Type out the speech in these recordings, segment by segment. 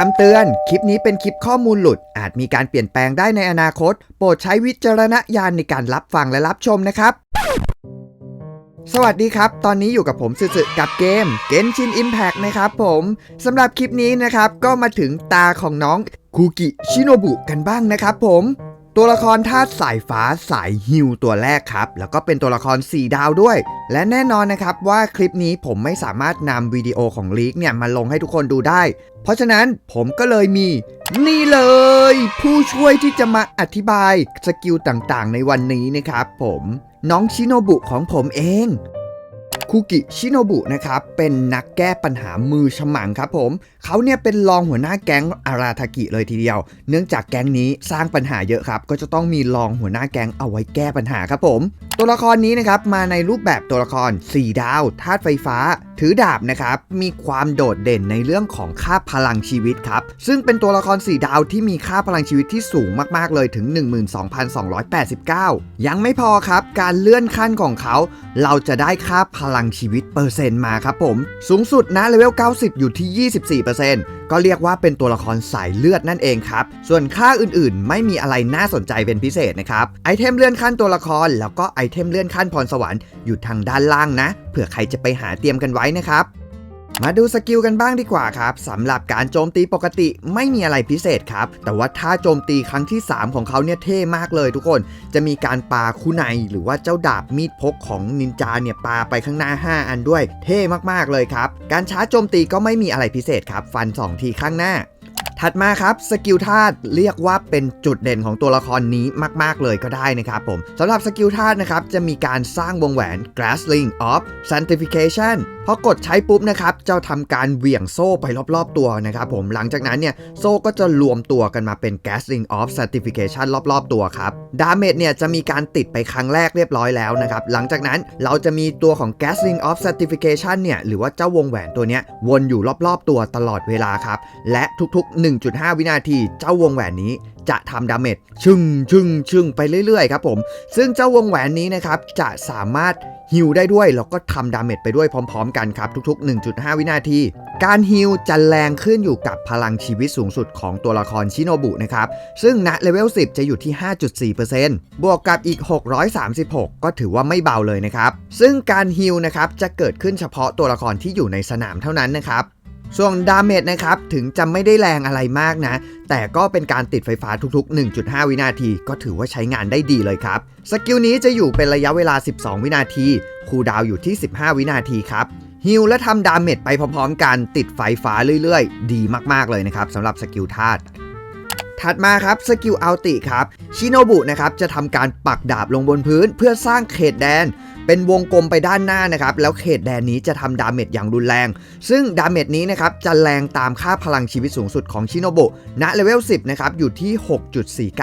คำเตือน คลิปนี้เป็นคลิปข้อมูลหลุด อาจมีการเปลี่ยนแปลงได้ในอนาคต โปรดใช้วิจารณญาณในการรับฟังและรับชมนะครับ สวัสดีครับ ตอนนี้อยู่กับผมสื่อกับเกม Genshin Impact นะครับผมสำหรับคลิปนี้นะครับก็มาถึงตาของน้องคูกิชิโนบุกันบ้างนะครับผม ตัวละครธาตุสายฟ้าสายฮิวตัวแรกครับ แล้วก็เป็นตัวละคร 4 ดาวด้วย และแน่นอนนะครับว่าคลิปนี้ผมไม่สามารถนำวิดีโอของลีกเนี่ยมาลงให้ทุกคนดูได้ เพราะฉะนั้นผมก็เลยมี นี่เลย ผู้ช่วยที่จะมาอธิบายสกิลต่างๆ ในวันนี้นะครับผม น้องชิโนบุของผมเอง คุกิชิโนบุนะครับเป็นนักแก้ปัญหามือฉมังครับผมเขาเนี่ยเป็นรองหัวหน้าแก๊งอาราทากิเลยทีเดียว เนื่องจากแก๊งนี้สร้างปัญหาเยอะครับ ก็จะต้องมีรองหัวหน้าแก๊งเอาไว้แก้ปัญหาครับผม ตัวละครนี้นะครับมาในรูปแบบตัวละคร 4 ดาวธาตุไฟฟ้า ถือดาบนะครับมีความโดดเด่นในเรื่องของค่าพลังชีวิตครับซึ่งเป็นตัวละคร 4 ดาวที่มีค่าพลังชีวิตที่สูงมากๆเลยถึง 12,289 ยังไม่พอครับการเลื่อนขั้นของเขา เราจะได้ค่าพลังชีวิตเปอร์เซ็นต์มาครับผม สูงสุดนะเลเวล 90 อยู่ที่ 24%ก็เรียกว่าเป็นตัวละครสายเลือดนั่นเองครับ ส่วนค่าอื่นๆ ไม่มีอะไรน่าสนใจเป็นพิเศษนะครับไอเทมเลื่อนขั้นตัวละคร แล้วก็ไอเทมเลื่อนขั้นพรสวรรค์อยู่ทางด้านล่างนะเผื่อใครจะไปหาเตรียมกันไว้นะครับ มาดูสกิลกันบ้างดีกว่าครับสำหรับการโจมตีปกติไม่มีอะไรพิเศษครับ แต่ว่าถ้าโจมตีครั้งที่ 3 ของเขาเนี่ยเท่มากเลยทุกคน จะมีการปาคู่ในหรือว่าเจ้าดาบมีดพกของนินจาเนี่ยปาไปข้างหน้า 5 อันด้วย เท่มากๆเลยครับ การช้าโจมตีก็ไม่มีอะไรพิเศษครับ ฟัน 2 ทีข้างหน้าถัดมาครับสกิลธาตุเรียกว่าเป็นจุดเด่นของตัวละครนี้มาก ๆ เลยก็ได้นะครับผมสำหรับสกิลธาตุนะครับจะมีการสร้างวงแหวน Grassling of Sanctification พอกดใช้ปุ๊บนะครับจะทำการเหวี่ยงโซ่ไปรอบๆตัวนะครับผมหลังจากนั้นเนี่ยโซ่ก็จะรวมตัวกันมาเป็น Grassling of Sanctification รอบๆตัวครับดาเมจเนี่ยจะมีการติดไปครั้งแรกเรียบร้อยแล้วนะครับหลังจากนั้นเราจะมีตัวของ Grassling of Sanctification เนี่ยหรือว่าเจ้าวงแหวนตัวเนี้ยวนอยู่รอบๆตัวตลอดเวลาครับและทุกๆ1.5 วินาที เจ้าวงแหวนนี้จะทำดาเมจชึ่งชึ่งชึ่งไปเรื่อยๆครับผม ซึ่งเจ้าวงแหวนนี้นะครับจะสามารถฮิลได้ด้วยแล้วก็ทำดาเมจไปด้วยพร้อมๆ กันครับทุก ๆ 1.5 วินาที การฮิลจะแรงขึ้นอยู่กับพลังชีวิตสูงสุดของตัวละครชิโนบุนะครับ ซึ่งณเลเวล 10 จะอยู่ที่ 5.4%บวกกับอีก 636 ก็ถือว่าไม่เบาเลยนะครับ ซึ่งการฮิลนะครับจะเกิดขึ้นเฉพาะตัวละครที่อยู่ในสนามเท่านั้นนะครับ ส่วนดาเมจนะครับ ถึงจะไม่ได้แรงอะไรมากนะ แต่ก็เป็นการติดไฟฟ้าทุกๆ 1.5 วินาที ก็ถือว่าใช้งานได้ดีเลยครับ สกิลนี้จะอยู่เป็นระยะเวลา 12 วินาที คูดาวอยู่ที่ 15 วินาทีครับฮิลและทำดาเมจไปพร้อมๆกันติดไฟฟ้าเรื่อยๆ ดีมากๆเลยนะครับสำหรับสกิลธาตุถัดมาครับสกิลอัลติครับชิโนบุนะครับจะทำการปักดาบลงบนพื้นเพื่อสร้างเขตแดน เป็นวงกลมไปด้านหน้านะครับ แล้วเขตแดนนี้จะทำดาเมจอย่างรุนแรง ซึ่งดาเมจนี้นะครับจะแรงตามค่าพลังชีวิตสูงสุดของชิโนบุณเลเวล 10 นะครับ อยู่ที่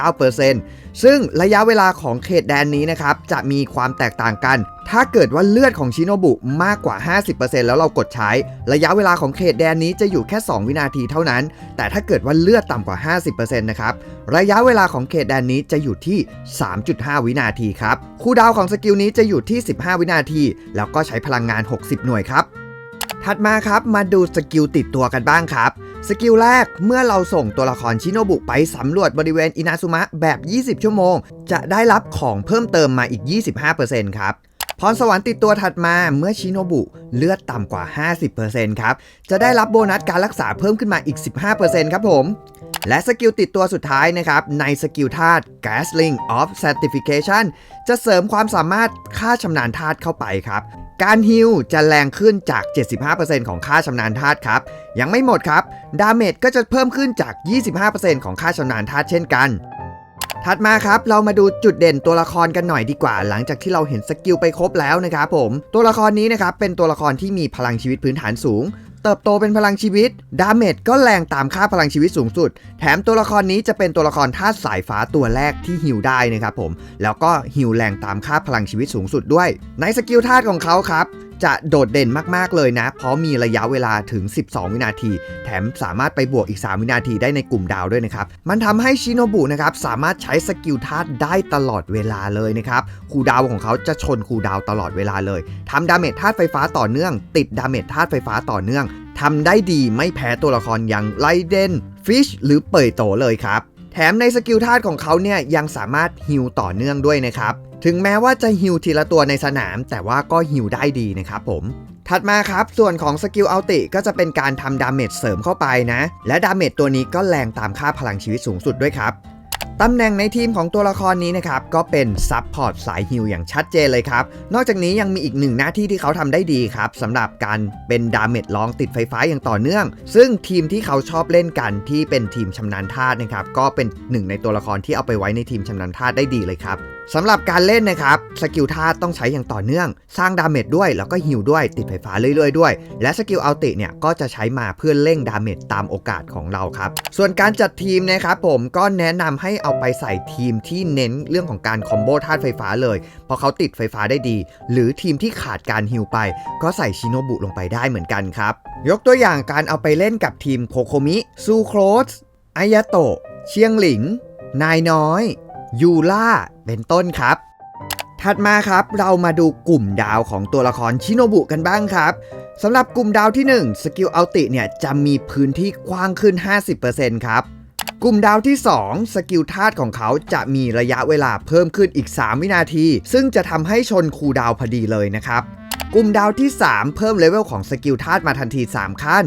6.49%ซึ่งระยะเวลาของเขตแดนนี้นะครับ จะมีความแตกต่างกัน ถ้าเกิดว่าเลือดของชิโนบุมากกว่า 50%แล้วเรากดใช้ ระยะเวลาของเขตแดนนี้จะอยู่แค่ 2 วินาทีเท่านั้น แต่ถ้าเกิดว่าเลือดต่ำกว่า 50%นะครับ ระยะเวลาของเขตแดนนี้จะอยู่ที่ 3.5 วินาทีครับ คูดาวของสกิลนี้จะอยู่ที่15วินาที แล้วก็ใช้พลังงาน 60 หน่วยครับ ถัดมาครับมาดูสกิลติดตัวกันบ้างครับ สกิลแรกเมื่อเราส่งตัวละครชิโนบุไปสำรวจบริเวณอินาซุมะแบบ 20 ชั่วโมง จะได้รับของเพิ่มเติมมาอีก 25%ครับ พรสวรรค์ติดตัวถัดมาเมื่อชิโนบุเลือดต่ำกว่า 50%ครับ จะได้รับโบนัสการรักษาเพิ่มขึ้นมาอีก 15%ครับผม และสกิลติดตัวสุดท้ายนะครับ ในสกิลธาตุ Gasling of Certification จะเสริมความสามารถค่าชำนาญธาตุเข้าไปครับ การฮิลจะแรงขึ้นจาก 75%ของค่าชำนาญธาตุครับ ยังไม่หมดครับ ดาเมจก็จะเพิ่มขึ้นจาก 25%ของค่าชำนาญธาตุเช่นกัน ถัดมาครับเรามาดูจุดเด่นตัวละครกันหน่อยดีกว่า หลังจากที่เราเห็นสกิลไปครบแล้วนะครับผม ตัวละครนี้นะครับเป็นตัวละครที่มีพลังชีวิตพื้นฐานสูง เติบโตเป็นพลังชีวิต ดาเมจก็แรงตามค่าพลังชีวิตสูงสุด แถมตัวละครนี้จะเป็นตัวละครธาตุสายฟ้าตัวแรกที่ฮิลได้นะครับผม แล้วก็ฮิลแรงตามค่าพลังชีวิตสูงสุดด้วย ในสกิลธาตุของเขาครับ จะโดดเด่นมากๆเลยนะ เพราะมีระยะเวลาถึง 12 วินาที แถมสามารถไปบวกอีก 3 วินาทีได้ในกลุ่มดาวด้วยนะครับ มันทำให้ชิโนบุนะครับสามารถใช้สกิลธาตุได้ตลอดเวลาเลยนะครับคูดาวของเขาจะชนคูดาวตลอดเวลาเลยทำดาเมจธาตุไฟฟ้าต่อเนื่อง ติดดาเมจธาตุไฟฟ้าต่อเนื่องทำได้ดีไม่แพ้ตัวละครอย่างไลเดนฟิชหรือเป่ยโตเลยครับ แถมในสกิลธาตุของเขาเนี่ยยังสามารถฮิวต่อเนื่องด้วยนะครับ ถึงแม้ว่าจะฮิวทีละตัวในสนาม แต่ว่าก็ฮิวได้ดีนะครับผมถัดมาครับ ส่วนของสกิลอัลติก็จะเป็นการทำดาเมจเสริมเข้าไปนะ และดาเมจตัวนี้ก็แรงตามค่าพลังชีวิตสูงสุดด้วยครับ ตำแหน่งในทีมของตัวละครนี้นะครับก็เป็นซับพอร์ตสายฮิลอย่างชัดเจนเลยครับ นอกจากนี้ยังมีอีกหนึ่งหน้าที่ที่เขาทำได้ดีครับสำหรับการเป็นดาเมจลองติดไฟฟ้าอย่างต่อเนื่อง ซึ่งทีมที่เขาชอบเล่นกันที่เป็นทีมชำนาญธาตุนะครับก็เป็นหนึ่งในตัวละครที่เอาไปไว้ในทีมชำนาญธาตุได้ดีเลยครับ สำหรับการเล่นนะครับสกิลธาตุต้องใช้อย่างต่อเนื่อง สร้างดาเมจด้วย แล้วก็ฮิลด้วยติดไฟฟ้าเรื่อยๆด้วย และสกิลอัลติเนี่ยก็จะใช้มาเพื่อเร่งดาเมจตามโอกาสของเราครับ ส่วนการจัดทีมนะครับผมก็แนะนำให้เอาไปใส่ทีมที่เน้นเรื่องของการคอมโบธาตุไฟฟ้าเลย เพราะเขาติดไฟฟ้าได้ดี หรือทีมที่ขาดการฮิลไป ก็ใส่ชิโนบุลงไปได้เหมือนกันครับยกตัวอย่างการเอาไปเล่นกับทีมโคโคมิซูโครสอายาโตะเชียงหลิงนายน้อยยูล่า เป็นต้นครับ ถัดมาครับเรามาดูกลุ่มดาวของตัวละครชิโนบุกันบ้างครับสำหรับกลุ่มดาวที่ 1 สกิลอัลติเนี่ยจะมีพื้นที่กว้างขึ้น 50%ครับกลุ่มดาวที่ 2 สกิลธาตุของเขาจะมีระยะเวลาเพิ่มขึ้นอีก 3 วินาที ซึ่งจะทำให้ชนคูดาวพอดีเลยนะครับ กลุ่มดาวที่ 3 เพิ่มเลเวลของสกิลธาตุมาทันที 3 ขั้น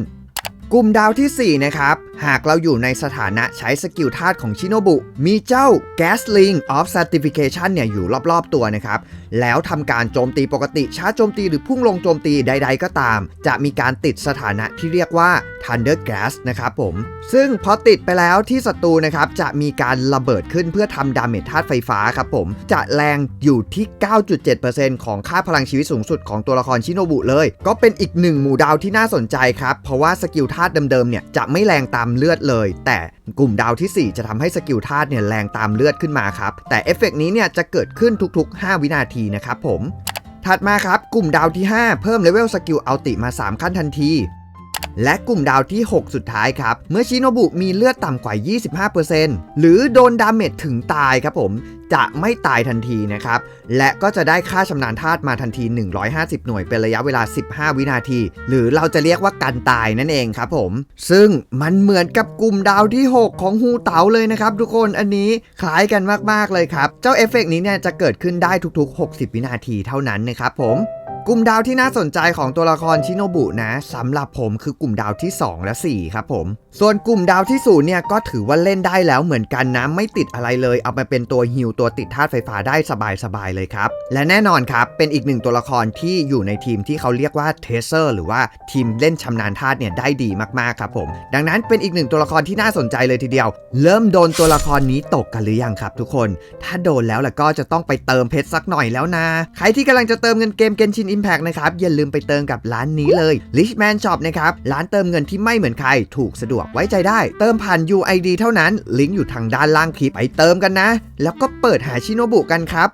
กลุ่มดาวทีสี่ 4 นะครับ หากเราอยู่ในสถานะใช้สกิลธาตุของชิโนบุ มีเจ้า Gas Ring of Certification เนี่ยอยู่รอบ ๆ ตัวนะครับ แล้วทำการโจมตีปกติช้าโจมตีหรือพุ่งลงโจมตีใด ๆ ก็ตาม จะมีการติดสถานะที่เรียกว่า Thunder Gas นะครับผม ซึ่งพอติดไปแล้วที่ศัตรูนะครับ จะมีการระเบิดขึ้นเพื่อทำดาเมจธาตุไฟฟ้าครับผม จะแรงอยู่ที่ 9.7%ของค่าพลังชีวิตสูงสุดของตัวละครชิโนบุเลย ก็เป็นอีกหนึ่งหมู่ดาวที่น่าสนใจครับ เพราะว่าสกิลธาตุเดิมๆเนี่ยจะไม่แรงตามเลือดเลย แต่กลุ่มดาวทีสี่4 จะทำให้สกิลธาตุเนี่ยแรงตามเลือดขึ้นมาครับ แต่เอฟเฟกต์นี้เนี่ยจะเกิดขึ้นทุก ๆ 5 วินาทีนะครับผม ถัดมาครับกลุ่มดาวที่ 5 เพิ่มเลเวลสกิลอัลติมา 3 ขั้นทันที และกลุ่มดาวที่ 6 สุดท้ายครับ เมื่อชิโนบุมีเลือดต่ำกว่า 25%หรือโดนดาเมจถึงตายครับผมจะไม่ตายทันทีนะครับ และก็จะได้ค่าชำนาญธาตุมาทันที 150 หน่วยเป็นระยะเวลา 15 วินาที หรือเราจะเรียกว่ากันตายนั่นเองครับผม ซึ่งมันเหมือนกับกลุ่มดาวที่ 6 ของฮูเต๋าเลยนะครับ ทุกคนอันนี้คล้ายกันมาก ๆ เลยครับ เจ้าเอฟเฟกต์นี้เนี่ยจะเกิดขึ้นได้ทุก ๆ 60 วินาทีเท่านั้นนะครับผม กลุ่มดาวที่น่าสนใจของตัวละครชิโนบุนะสำหรับผมคือกลุ่มดาวที่ 2 และ 4 ครับผม ส่วนกลุ่มดาวที่0เนี่ยก็ถือว่าเล่นได้แล้วเหมือนกันนะไม่ติดอะไรเลย เอามาเป็นตัวฮิลตัวติดธาตุไฟฟ้าได้สบายๆเลยครับ และแน่นอนครับเป็นอีกหนึ่งตัวละครที่อยู่ในทีมที่เขาเรียกว่าเทเซอร์หรือว่าทีมเล่นชำนาญธาตุเนี่ยได้ดีมากๆครับผม ดังนั้นเป็นอีกหนึ่งตัวละครที่น่าสนใจเลยทีเดียว เริ่มโดนตัวละครนี้ตกกันหรือยังครับ ทุกคน ถ้าโดนแล้วล่ะก็จะต้องไปเติมเพชรสักหน่อยแล้วนะ ใครที่กำลังจะเติมเงินเกม Genshin Impact นะครับอย่าลืมไปเติมกับร้านนี้เลย Richman Shop นะครับร้านเติมเงินที่ไม่เหมือนใคร ถูกสะดวกไว้ใจได้ เติมผ่าน UID เท่านั้นลิงก์อยู่ทางด้านล่างคลิปไปเติมกันนะ แล้วก็เปิดหาชิโนบุกันครับ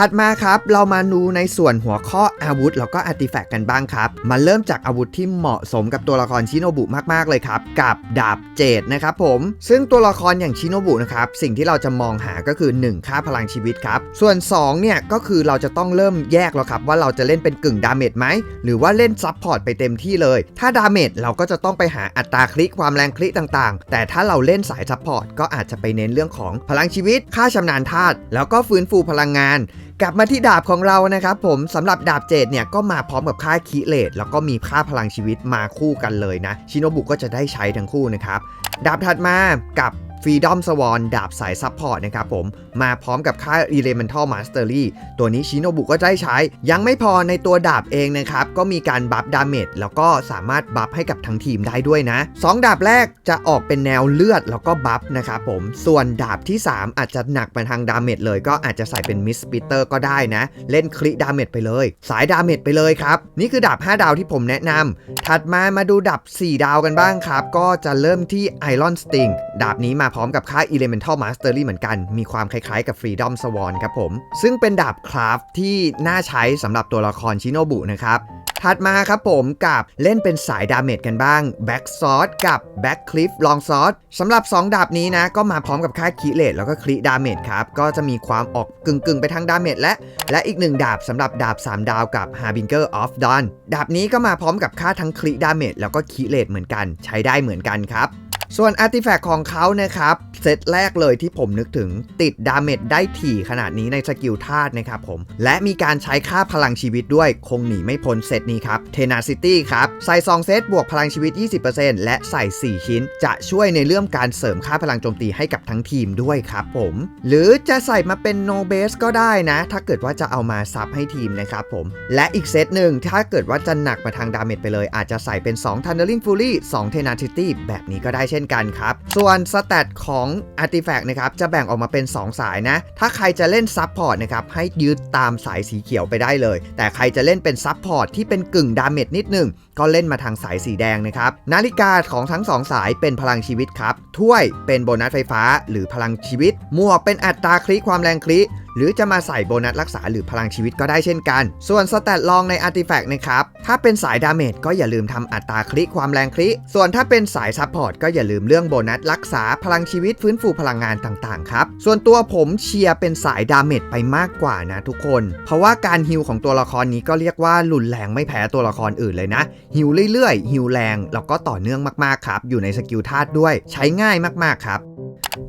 ถัดมาครับ เรามาดูในส่วนหัวข้ออาวุธ แล้วก็อาร์ติแฟกต์กันบ้างครับ มาเริ่มจากอาวุธที่เหมาะสมกับตัวละครชิโนบุมากๆเลยครับ กับดาบเจดนะครับผม ซึ่งตัวละครอย่างชิโนบุนะครับ สิ่งที่เราจะมองหาก็คือ 1 ค่าพลังชีวิตครับ ส่วน 2 เนี่ย ก็คือเราจะต้องเริ่มแยกแล้วครับ ว่าเราจะเล่นเป็นกึ่งดาเมจไหม หรือว่าเล่นซับพอร์ตไปเต็มที่เลย ถ้าดาเมจเราก็จะต้องไปหาอัตราคลิกความแรงคลิกต่างๆ แต่ถ้าเราเล่นสายซับพอร์ตก็อาจจะไปเน้นเรื่องของพลังชีวิต ค่าชำนาญธาตุแล้วก็ฟื้นฟูพลังงาน กลับมาที่ดาบของเรานะครับผมสำหรับดาบเจดเนี่ยก็มาพร้อมกับค่าคิเลตแล้วก็มีค่าพลังชีวิตมาคู่กันเลยนะ ชิโนบุก็จะได้ใช้ทั้งคู่นะครับ ดาบถัดมากับ Freedom Swan ดาบสายซับพอร์ตนะครับผม มาพร้อมกับค่า Elemental Mastery ตัวนี้ชิโนบุก็ได้ใช้ ยังไม่พอในตัวดาบเองนะครับ ก็มีการบัฟดาเมจแล้วก็สามารถบัฟให้กับทั้งทีมได้ด้วยนะ 2 ดาบแรกจะออกเป็นแนวเลือดแล้วก็บัฟนะครับผม ส่วนดาบที่ 3 อาจจะหนักไปทางดาเมจเลย ก็อาจจะใส่เป็นมิสปิเตอร์ก็ได้นะ เล่นคลิดาเมจไปเลย สายดาเมจไปเลยครับ นี่คือดาบ 5 ดาวที่ผมแนะนำถัดมามาดูดาบ4 ดาวกันบ้างครับก็จะเริ่มที่ Iron Sting ดาบนี้มามาพร้อมกับค่า Elemental Mastery เหมือนกัน มีความคล้ายๆกับ Freedom Swan ครับผม ซึ่งเป็นดาบคราฟที่น่าใช้สำหรับตัวละครชิโนบุนะครับ ถัดมาครับผมกับเล่นเป็นสายดาเมจกันบ้าง Back Sword กับ Back Cliff Long Sword สำหรับ 2 ดาบนี้นะ ก็มาพร้อมกับค่าคิเลตแล้วก็คลิดาเมจครับ ก็จะมีความออกกึ่งๆ ไปทางดาเมจและ และอีกหนึ่งดาบสำหรับดาบ 3 ดาวกับ Harbinger of Dawn ดาบนี้ก็มาพร้อมกับค่าทั้งคลิดาเมจแล้วก็คิเลตเหมือนกัน ใช้ได้เหมือนกันครับส่วนอาร์ติแฟกต์ของเขานะครับ เซตแรกเลยที่ผมนึกถึงติดดาเมจได้ถี่ขนาดนี้ในสกิลธาตุนะครับผม และมีการใช้ค่าพลังชีวิตด้วยคงหนีไม่พ้นเซตนี้ครับ Tenacity ครับ ใส่2เซตบวกพลังชีวิต 20%และใส่ 4 ชิ้น จะช่วยในเรื่องการเสริมค่าพลังโจมตีให้กับทั้งทีมด้วยครับผม หรือจะใส่มาเป็น no base ก็ได้นะ ถ้าเกิดว่าจะเอามาซับให้ทีมนะครับผม และอีกเซตหนึ่งถ้าเกิดว่าจะหนักมาทางดาเมจไปเลย อาจจะใส่เป็น 2 Thundering Fury 2 Tenacity แบบนี้ก็ได้เช่นกันครับ ส่วนสแตทของ Artifact นะครับจะแบ่งออกมาเป็น 2 สายนะ ถ้าใครจะเล่นซับพอร์ตนะครับให้ยืดตามสายสีเขียวไปได้เลย แต่ใครจะเล่นเป็นซับพอร์ตที่เป็นเป็นกึ่งดาเมจนิดหนึง ก็เล่นมาทางสายสีแดงนะครับ นาฬิกาของทั้ง2สายเป็นพลังชีวิตครับ ถ้วยเป็นโบนัสไฟฟ้าหรือพลังชีวิต หมวกเป็นอัตราคลิความแรงคลิ หรือจะมาใส่โบนัสรักษาหรือพลังชีวิตก็ได้เช่นกัน ส่วนสแตทลองใน Artifact นะครับ ถ้าเป็นสายดาเมจก็อย่าลืมทำอัตราคลิความแรงคลิส่วนถ้าเป็นสายซัพพอร์ตก็อย่าลืมเรื่องโบนัสรักษาพลังชีวิตฟื้นฟูพลังงานต่างๆครับ ส่วนตัวผมเชียร์เป็นสายดาเมจไปมากกว่านะทุกคน เพราะว่าการฮิลของตัวละครนี้ก็เรียกว่ารุนแรงไม่แพ้ตัวละครอื่นเลยนะฮิลเรื่อยๆฮิลแรงแล้วก็ต่อเนื่องมากๆครับอยู่ในสกิลธาตุด้วย ใช้ง่ายมากๆครับ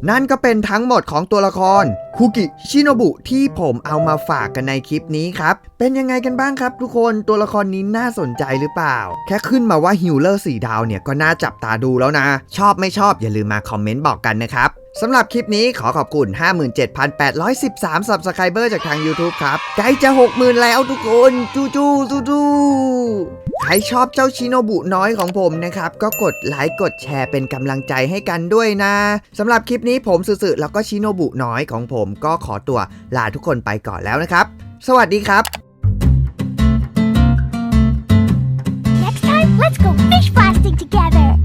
นั่นก็เป็นทั้งหมดของตัวละครคุกิชิโนบุที่ผมเอามาฝากกันในคลิปนี้ครับ เป็นยังไงกันบ้างครับทุกคนตัวละครนี้น่าสนใจหรือเปล่า แค่ขึ้นมาว่าฮิลเลอร์สีดาวเนี่ยก็น่าจับตาดูแล้วนะ ชอบไม่ชอบอย่าลืมมาคอมเมนต์บอกกันนะครับ สำหรับคลิปนี้ขอขอบคุณ 57,813 Subscriber จากทาง YouTube ครับใกล้จะ 60,000 แล้วทุกคนจูจูจูจูใครชอบเจ้าชิโนบุน้อยของผมนะครับ ก็กดไลค์กดแชร์เป็นกำลังใจให้กันด้วยนะสำหรับคลิปนี้ผมสุๆแล้วก็ชิโนบุน้อยของผมก็ขอตัวลาทุกคนไปก่อนแล้วนะครับ สวัสดีครับ Next time, let's go fish blasting together.